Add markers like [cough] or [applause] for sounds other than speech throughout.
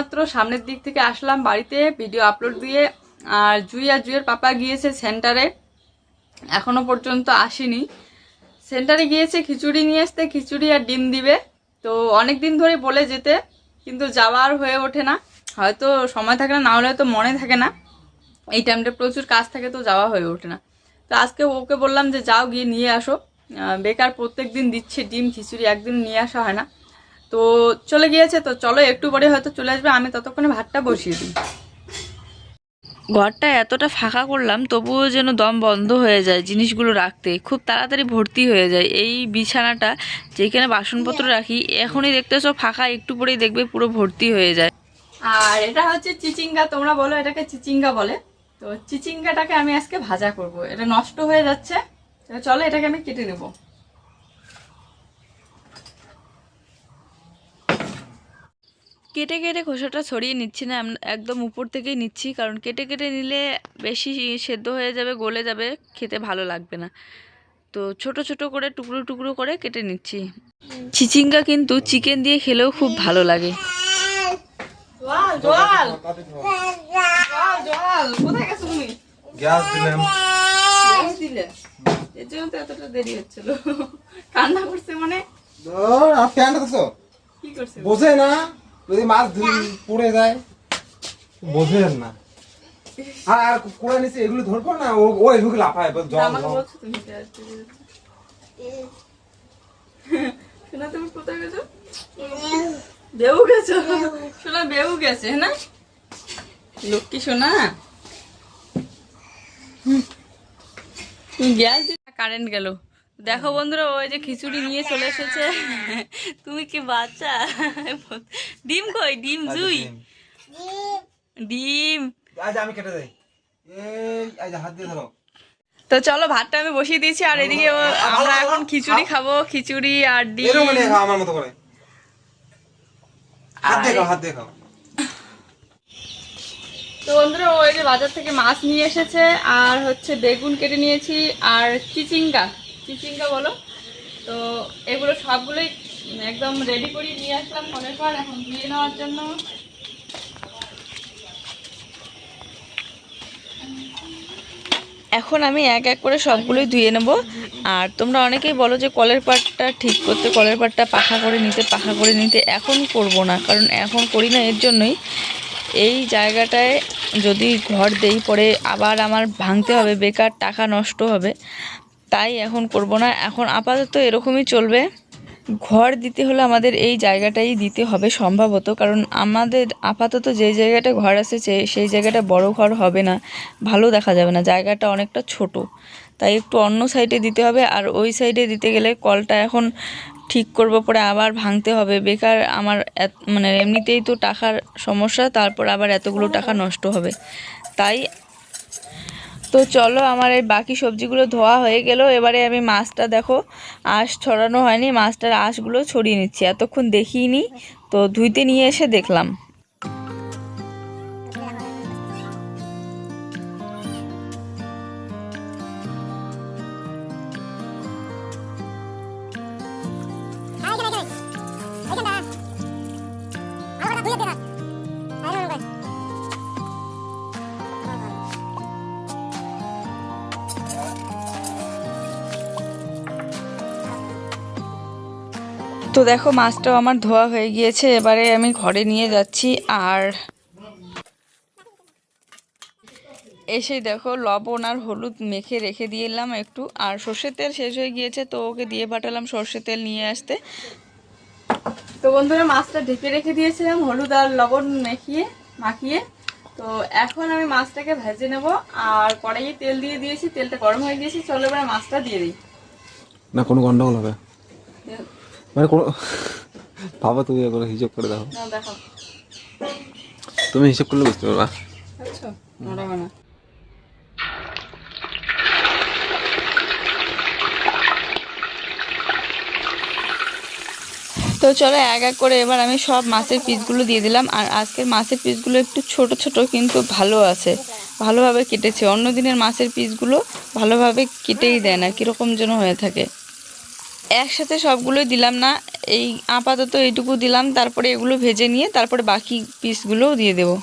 এইমাত্র সামনের দিক থেকে আসলাম বাড়িতে ভিডিও আপলোড দিয়ে, আর জুই আর জুইয়ের পাপা গিয়েছে সেন্টারে এখনও পর্যন্ত আসেনি। সেন্টারে গিয়েছে, খিচুড়ি নিয়ে আসতে, খিচুড়ি আর ডিম দিবে। তো অনেক দিন ধরে বলে যেতে, কিন্তু যাওয়ার হয়ে ওঠে না। হয়তো সময় থাকে না না হলে হয়তো মনে থাকে না। এই টাইমটা প্রচুর কাজ থাকে তো যাওয়া হয়ে ওঠে না। তো আজকে ওকে বললাম যে যাও গিয়ে নিয়ে আসো। বেকার প্রত্যেক দিন দিচ্ছে ডিম, খিচুড়ি একদিন নিয়ে আসা হয় না। তো চলে গিয়েছে তো চলো একটু পরে হয়তো চলে আসবে আমি ততক্ষণে ভাতটা বসিয়ে দিই। ঘরটা এতটা ফাঁকা করলাম তবুও যেন দম বন্ধ হয়ে যায় জিনিসগুলো রাখতে। খুব তাড়াতাড়ি ভর্তি হয়ে যায়। এই বিছানাটা যেখানে বাসনপত্র রাখি এখনই দেখতেছো ফাঁকা একটু পরেই দেখবে পুরো ভর্তি হয়ে যায়। আর এটা হচ্ছে চিচিঙ্গা তোমরা বলো এটাকে চিচিঙ্গা বলে। তো চিচিঙ্গাটাকে আমি আজকে ভাজা করব। এটা নষ্ট হয়ে যাচ্ছে চলো এটাকে আমি কেটে নেব। কেটে কেটে খোসাটা ছড়িয়ে নিচ্ছি না একদম উপর থেকেই নিচ্ছি কারণ কেটে কেটে নিলে বেশি সেদ্ধ হয়ে যাবে গলে যাবে খেতে ভালো লাগবে না। তো ছোট ছোট করে টুকরো টুকরো করে কেটে নিচ্ছি। চিচিঙ্গা কিন্তু চিকেন দিয়ে খেলেও খুব ভালো লাগে। জল জল। জল জল। কোথায় গেছো তুমি? গ্যাস দিলাম। দিলে? এর জন্য তো এতটা দেরি হচ্ছিল। কান্না করছে মানে? কি করছে? বোঝে না। যদি মাছ পড়ে যায় বোঝেন না। আর আর কোড়া নিচে এগুলো ধরবো না ও ও এগুলো লাফায় জল বলছো তুমি শোনা কোথায় গেছো? বেউ গেছো? শোনা বেউ গেছে না? লক্ষ্মী শোনা? তুমি গ্যাস কারেন্ট গেল। দেখো বন্ধুরা ওই যে খিচুড়ি নিয়ে চলে এসেছে। [laughs] তুমি কি বাচ্চা? [laughs] ডিম কই? ডিম জুই? ডিম। আজ আমি কেটে দেই। এই আজ হাত দিয়ে ধরো। তো চলো ভাতটা আমি বসিয়ে দিয়েছি আর এদিকে আমরা এখন খিচুড়ি খাব খিচুড়ি আর ডিম। মানে আমার মতো করে। হাত দিয়ে খাও হাত দিয়ে খাও। তো বন্ধুরা ওই যে বাজার থেকে মাছ নিয়ে এসেছে আর হচ্ছে বেগুন কেটে নিয়েছি আর চিচিঙ্গা। চিচিঙ্গা বলো। তো এগুলো সবগুলোই একদম রেডি করে নিয়ে আসলাম মনে পর, এখন ধুয়ে নেওয়ার জন্য। এখন আমি এক এক করে সবগুলোই ধুয়ে নেব। আর তোমরা অনেকেই বলো যে কলের পাটটা ঠিক করতে, কলের পাটটা পাখা করে নিতে, পাখা করে নিতে এখন করব না, কারণ এখন করি না, এর জন্যই। এই জায়গাটায় যদি ঘর দেই, পরে আবার আমার ভাঙতে হবে, বেকার টাকা নষ্ট হবে। তাই এখন করব না। এখন আপাতত এরকমই চলবে। ঘর দিতে হলে আমাদের এই জায়গাটাই দিতে হবে সম্ভবত, কারণ আমাদের আপাতত যে জায়গাটা ঘর আছে সেই জায়গাটা বড় ঘর হবে না। ভালো দেখা যাবে না, জায়গাটা অনেকটা ছোট। তাই একটু অন্য সাইডে দিতে হবে, আর ওই সাইডে দিতে গেলে কলটা এখন ঠিক করব, পরে আবার ভাঙতে হবে। বেকার আমার মানে এমনিতেই তো টাকার সমস্যা, তারপর আবার এতগুলো টাকা নষ্ট হবে। তাই তো চলো আমার এই বাকি সবজিগুলো ধোয়া হয়ে গেল। এবারে আমি মাছটা দেখো, আঁশ ছড়ানো হয়নি, মাছটার আঁশগুলো ছড়িয়ে নিচ্ছি। এতক্ষণ দেখিনি তো ধুইতে নিয়ে এসে দেখলাম। তো দেখো মাছটাও আমার ধোয়া হয়ে গিয়েছে এবারে আমি ঘরে নিয়ে যাচ্ছি। আর এসে দেখো লবণ আর হলুদ মেখে রেখে দিয়ে এলাম একটু। আর সর্ষের তেল শেষ হয়ে গিয়েছে তো ওকে দিয়ে পাঠালাম সর্ষের তেল নিয়ে আসতে। তো বন্ধুরা মাছটা ঢেকে রেখে দিয়েছিলাম হলুদ আর লবণ মেখিয়ে মাখিয়ে। তো এখন আমি মাছটাকে ভেজে নেব আর কড়াইয়ে তেল দিয়ে দিয়েছি তেলটা গরম হয়ে গিয়েছে চলো এবার মাছটা দিয়ে দিই। না কোনো গন্ডগোল হবে। মানে কোনো বাবা তুমি এগুলো হিসাব করে দেখো। তুমি হিসাব করলে বুঝতে পারবা। আচ্ছা তো চলো এক এক করে এবার আমি সব মাছের পিসগুলো দিয়ে দিলাম। আর আজকের মাছের পিসগুলো একটু ছোট ছোট কিন্তু ভালো আছে। ভালোভাবে কেটেছে। অন্য দিনের মাছের পিসগুলো ভালোভাবে কেটেই দেয় না কীরকম যেন হয়ে থাকে। একসাথে সবগুলোই দিলাম না। এই আপাতত এইটুকু দিলাম, তারপরে এগুলো ভেজে নিয়ে তারপরে বাকি পিসগুলোও দিয়ে দেবো।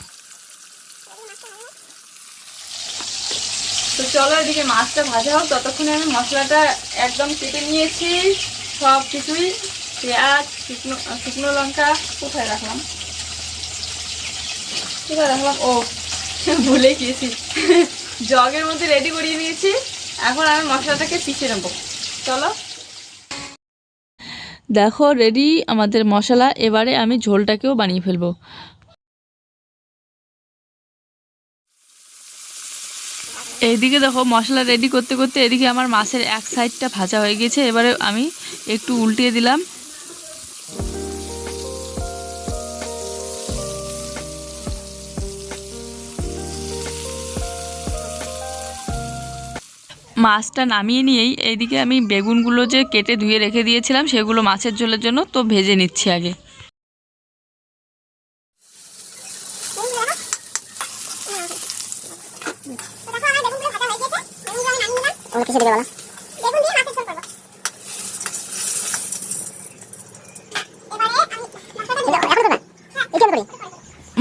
তো চলো এদিকে মাছটা ভাজা হোক, ততক্ষণে আমি মশলাটা একদম কেটে নিয়েছি। সব কিছুই পেঁয়াজ, শুকনো শুকনো লঙ্কা কোথায় রাখলাম? কোথায় রাখলাম? ও, ভুলে গিয়েছি। জগের মধ্যে রেডি করিয়ে নিয়েছি। এখন আমি মশলাটাকে পিছিয়ে নেব। চলো। দেখো রেডি আমাদের মশলা, এবারে আমি ঝোলটাকেও বানিয়ে ফেলব। এইদিকে দেখো, মশলা রেডি করতে করতে এদিকে আমার মাছের এক সাইডটা ভাজা হয়ে গেছে। এবারে আমি একটু উল্টিয়ে দিলাম। মাছটা নামিয়ে নিয়েই এইদিকে আমি বেগুনগুলো যে কেটে ধুয়ে রেখে দিয়েছিলাম সেগুলো মাছের ঝোলের জন্য তো ভেজে নিচ্ছি আগে।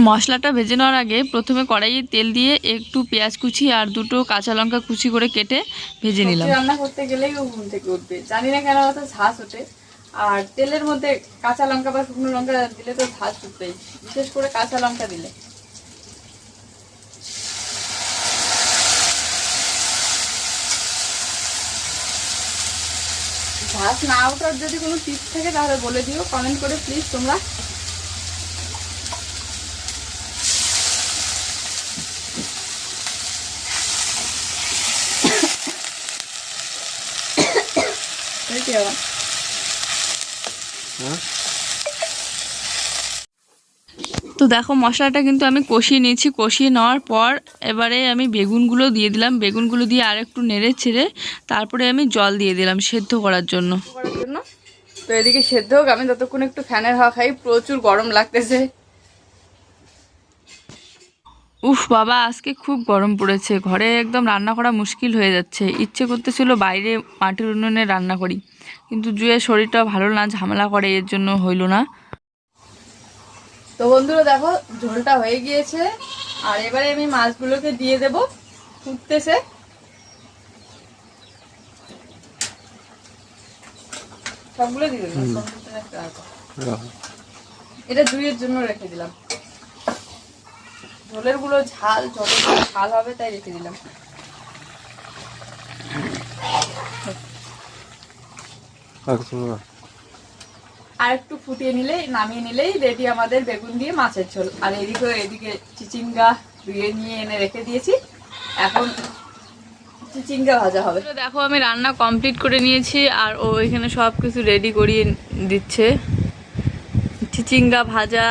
মশলাটা ভেজে নেওয়ার আগে প্রথমে কড়াইয়ে তেল দিয়ে একটু পেঁয়াজ কুচি আর দুটো কাঁচা লঙ্কা কুচি করে কেটে ভেজে নিলাম। রান্না করতে গেলেই ও ঘুম থেকে উঠবে। জানি না কেন অত ঝাঁস ওঠে। আর তেলের মধ্যে কাঁচা লঙ্কা বা শুকনো লঙ্কা দিলে তো ঝাঁস উঠবেই বিশেষ করে কাঁচা লঙ্কা দিলে। ঝাঁস না ওঠার যদি কোনো টিপস থাকে তাহলে বলে দিও। কমেন্ট করে প্লিজ তোমরা আবার? হ্যাঁ? তো দেখো মশলাটা কিন্তু আমি কষিয়ে নিয়েছি। কষিয়ে নেওয়ার পর এবারে আমি বেগুনগুলো দিয়ে দিলাম। বেগুনগুলো দিয়ে আর একটু নেড়ে ছেড়ে তারপরে আমি জল দিয়ে দিলাম সেদ্ধ করার জন্য। করার জন্য। তো এদিকে সেদ্ধ হোক আমি ততক্ষণ একটু ফ্যানের হাওয়া খাই প্রচুর গরম লাগতেছে। উফ বাবা আজকে খুব গরম পড়েছে। ঘরে একদম রান্না করা মুশকিল হয়ে যাচ্ছে। ইচ্ছে করতেছিল বাইরে মাটির উনুনে রান্না করি। কিন্তু জুয়ের শরীরটা ভালো না ঝামেলা করে এর জন্য হইল না। তো বন্ধুরা দেখো ঝোলটা হয়ে গিয়েছে। আর এবারে আমি মাছগুলোকে দিয়ে দেব ফুটতেছে। সবগুলো দিয়ে আছে। এটা দুইয়ের জন্য রেখে দিলাম। ঝোলেরগুলো ঝাল যতগুলো ঝাল হবে তাই রেখে দিলাম। আর একটু ফুটিয়ে নিলেই নামিয়ে নিলেই রেডি আমাদের বেগুন দিয়ে মাছের ঝোল। আর এদিকে এদিকে চিচিঙ্গা ধুয়ে নিয়ে এনে রেখে দিয়েছি। এখন চিচিঙ্গা ভাজা হবে। তো দেখো আমি রান্না কমপ্লিট করে নিয়েছি আর ও এখানে সব কিছু রেডি করিয়ে দিচ্ছে। চিচিঙ্গা ভাজা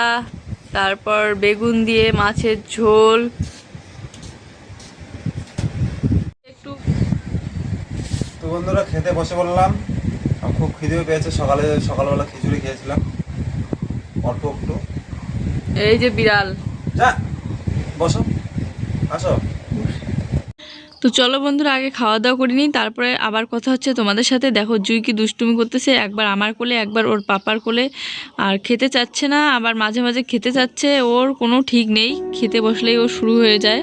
তারপর বেগুন দিয়ে মাছের ঝোল। একটু তো বন্ধুরা খেতে বসে বললাম খুব খিদেও পেয়েছে। সকালে সকালবেলা খিচুড়ি খেয়েছিলাম। অল্প একটু। এই যে বিড়াল। যা বসো। আসো। তো চলো বন্ধুরা আগে খাওয়া দাওয়া করে নিই। তারপরে আবার কথা হচ্ছে তোমাদের সাথে। দেখো জুই কি দুষ্টুমি করতেছে। একবার আমার কোলে একবার ওর পাপার কোলে। আর খেতে চাচ্ছে না আবার মাঝে মাঝে খেতে চাচ্ছে। ওর কোনো ঠিক নেই। খেতে বসলেই ও শুরু হয়ে যায়।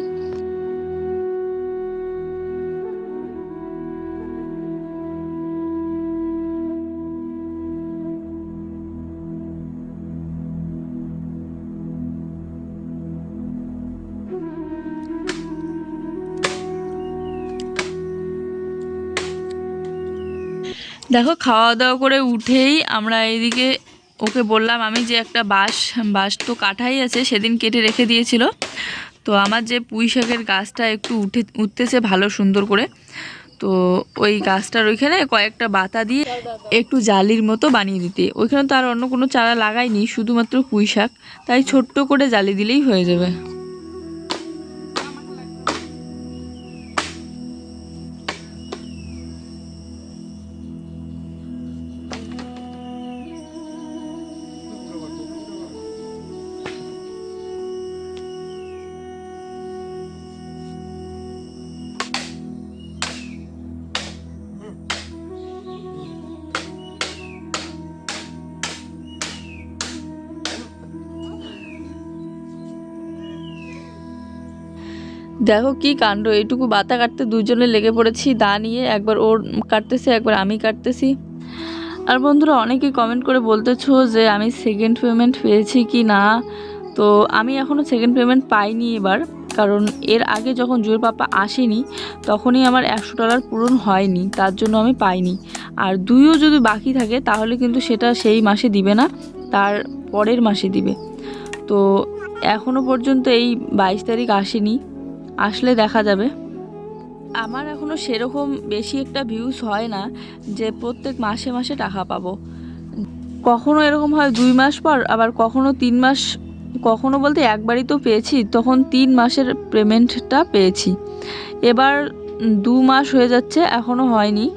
দেখো খাওয়া দাওয়া করে উঠেই আমরা এইদিকে, ওকে বললাম আমি যে একটা বাঁশ বাঁশ তো কাঠাই আছে, সেদিন কেটে রেখে দিয়েছিল। তো আমার যে পুঁই শাকের গাছটা একটু উঠে, উঠতেছে ভালো সুন্দর করে। তো ওই গাছটার ওইখানে কয়েকটা বাতা দিয়ে একটু জালির মতো বানিয়ে দিতে। ওইখানে তো আর অন্য কোনো চারা লাগাইনি, শুধুমাত্র পুঁই শাক। তাই ছোট্ট করে জালি দিলেই হয়ে যাবে। দেখো কি কাণ্ড, এইটুকু বাতা কাটতে দুজনে লেগে পড়েছি, দা নিয়ে একবার ওর কাটতেছে, একবার আমি কাটতেছি। আর বন্ধুরা অনেকেই কমেন্ট করে বলতেছো যে আমি সেকেন্ড পেমেন্ট পেয়েছি কি না? তো আমি এখনও সেকেন্ড পেমেন্ট পাইনি এবার, কারণ এর আগে যখন জুয়ের পাপা আসেনি, তখনই আমার একশো ডলার পূরণ হয়নি, তার জন্য আমি পাইনি। আর দুইও যদি বাকি থাকে, তাহলে কিন্তু সেটা সেই মাসে দিবে না, তার পরের মাসে দিবে। তো এখনও পর্যন্ত এই বাইশ তারিখ আসেনি। আসলে দেখা যাবে। আমার এখনও সেরকম বেশি একটা ভিউজ হয় না যে প্রত্যেক মাসে মাসে টাকা পাবো। কখনো এরকম হয় দুই মাস পর, আবার কখনো তিন মাস, কখনো বলতে একবারই তো পেয়েছি, তখন তিন মাসের পেমেন্টটা পেয়েছি। এবার দু মাস হয়ে যাচ্ছে এখনও হয়নি।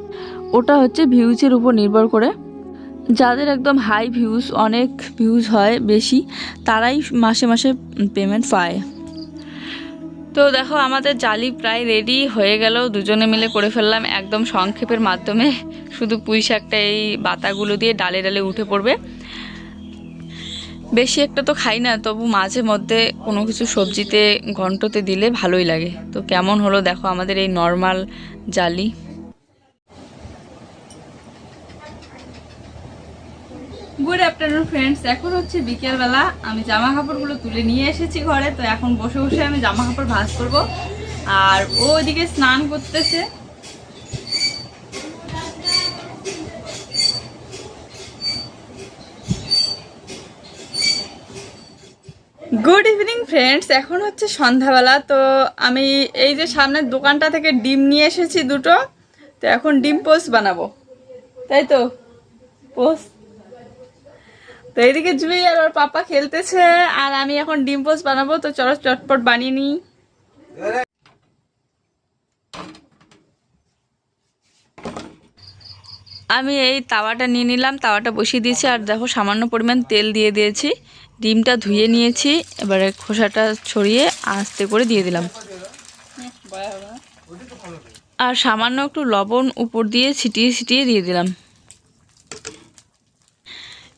ওটা হচ্ছে ভিউজের উপর নির্ভর করে। যাদের একদম হাই ভিউজ অনেক ভিউজ হয় বেশি, তারাই মাসে মাসে পেমেন্ট পায়। তো দেখো, আমাদের জালি প্রায় রেডি হয়ে গেল। দুজনে মিলে করে ফেললাম একদম সংক্ষেপের মাধ্যমে। শুধু পুঁই শাকটা এই বাতাগুলো দিয়ে ডালে ডালে উঠে পড়বে। বেশি একটা তো খাই না, তবু মাঝে মধ্যে কোনো কিছু সবজিতে, ঘন্টতে দিলে ভালোই লাগে। তো কেমন হলো দেখো আমাদের এই নর্মাল জালি। গুড আফটারনুন ফ্রেন্ডস এখন হচ্ছে বিকেলবেলা আমি জামা কাপড়গুলো তুলে নিয়ে এসেছি ঘরে, তো এখন বসে বসে আমি জামা কাপড় ভাজ করব। আর ও ওইদিকে স্নান করতেছে। গুড ইভিনিং ফ্রেন্ডস এখন হচ্ছে সন্ধ্যাবেলা, তো আমি এই যে সামনের দোকানটা থেকে ডিম নিয়ে এসেছি দুটো, তো এখন ডিম পোস্ট বানাবো। তাই তো? পোস্ট। তো এইদিকে জুই আর ওর পাপা খেলতেছে, আর আমি এখন ডিম পোস্ট বানাবো, তো চলো চটপট বানিয়ে নিই। আমি এই তাওয়াটা নিয়ে নিলাম, তাওয়াটা বসিয়ে দিয়েছি, আর দেখো সামান্য পরিমাণ তেল দিয়ে দিয়েছি। ডিমটা ধুয়ে নিয়েছি, এবারে খোসাটা ছড়িয়ে আস্তে করে দিয়ে দিলাম। আর সামান্য একটু লবণ উপর দিয়ে ছিটিয়ে ছিটিয়ে দিয়ে দিলাম।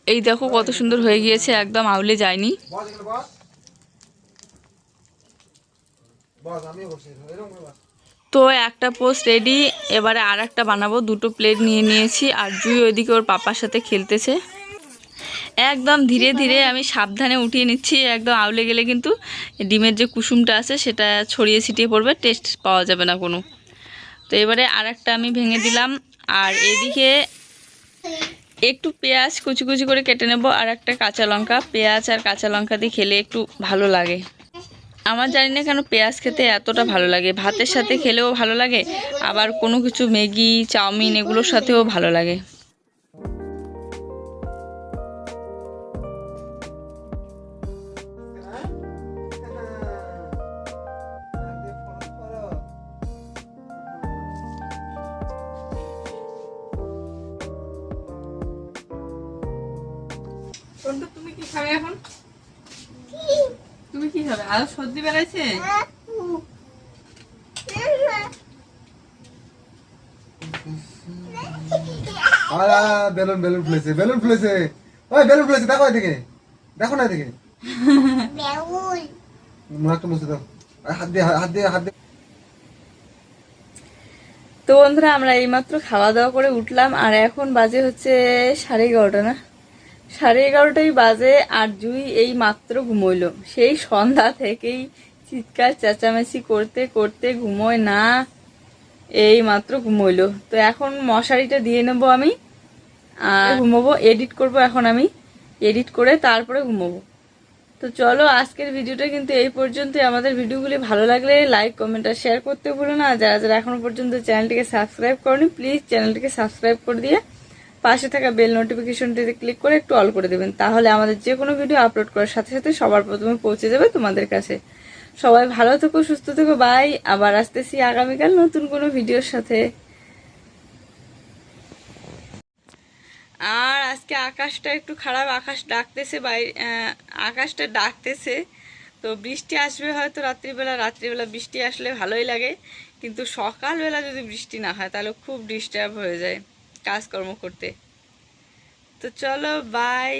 এই দেখো কত সুন্দর হয়ে গিয়েছে একদম আউলে যায়নি। তো একটা পোস্ট রেডি এবারে আর একটা বানাবো দুটো প্লেট নিয়ে নিয়েছি আর জুই ওইদিকে ওর পাপার সাথে খেলতেছে। একদম ধীরে ধীরে আমি সাবধানে উঠিয়ে নিচ্ছি একদম আউলে গেলে কিন্তু ডিমের যে কুসুমটা আছে সেটা ছড়িয়ে ছিটিয়ে পড়বে টেস্ট পাওয়া যাবে না কোনো। তো এবারে আর একটা আমি ভেঙে দিলাম আর এদিকে একটু পেঁয়াজ কুচি কুচি করে কেটে নেব আর একটা কাঁচা লঙ্কা। পেঁয়াজ আর কাঁচা লঙ্কা দিয়ে খেলে একটু ভালো লাগে। আমার জানি না কেন পেঁয়াজ খেতে এতটা ভালো লাগে। ভাতের সাথে খেলেও ভালো লাগে, আবার কোনো কিছু ম্যাগি, চাউমিন এগুলোর সাথেও ভালো লাগে। তুমি কি খাবে এখন? তুমি কি খাবে? আরও সর্দি বেড়াইছে? আর বেলুন বেলুন ফুলেছে বেলুন ফুলেছে। ওই বেলুন ফুলেছে দেখো এদিকে। দেখো না এদিকে। মুখটা মুছে দাও। হাত দিয়ে হাত দিয়ে হাত দিয়ে। তো বন্ধুরা আমরা এইমাত্র খাওয়া দাওয়া করে উঠলাম আর এখন বাজে হচ্ছে সাড়ে এগারোটা না? সাড়ে এগারোটাই বাজে আর জুই এই মাত্র ঘুমোইলো। সেই সন্ধ্যা থেকেই চিৎকার চেঁচামেচি করতে করতে ঘুমোয় না, এই মাত্র ঘুমোইলো। তো এখন মশারিটা দিয়ে নেব আমি, আর ঘুমোবো, এডিট করব এখন আমি, এডিট করে তারপরে ঘুমোবো। তো চলো আজকের ভিডিওটা কিন্তু এই পর্যন্তই। আমাদের ভিডিওগুলি ভালো লাগলে লাইক, কমেন্ট আর শেয়ার করতে ভুলো না। যারা যারা এখনও পর্যন্ত চ্যানেলটিকে সাবস্ক্রাইব করনি, প্লিজ চ্যানেলটিকে সাবস্ক্রাইব করে দিয়ে পাশে থাকা বেল নোটিফিকেশনটিতে ক্লিক করে একটু অল করে দেবেন। তাহলে আমাদের যে কোনো ভিডিও আপলোড করার সাথে সাথে সবার প্রথমে পৌঁছে যাবে তোমাদের কাছে। সবাই ভালো থেকো, সুস্থ থেকো, বাই। আবার আসতেছি আগামীকাল নতুন কোনো ভিডিওর সাথে। আর আজকে আকাশটা একটু খারাপ, আকাশ ডাকতেছে বাইরে আকাশটা ডাকতেছে। তো বৃষ্টি আসবে হয়তো রাত্রিবেলা রাত্রিবেলা বৃষ্টি আসলে ভালোই লাগে। কিন্তু সকালবেলা যদি বৃষ্টি না হয়, তাহলে খুব ডিস্টার্ব হয়ে যায়। কাজকর্ম করতে। তো চলো বাই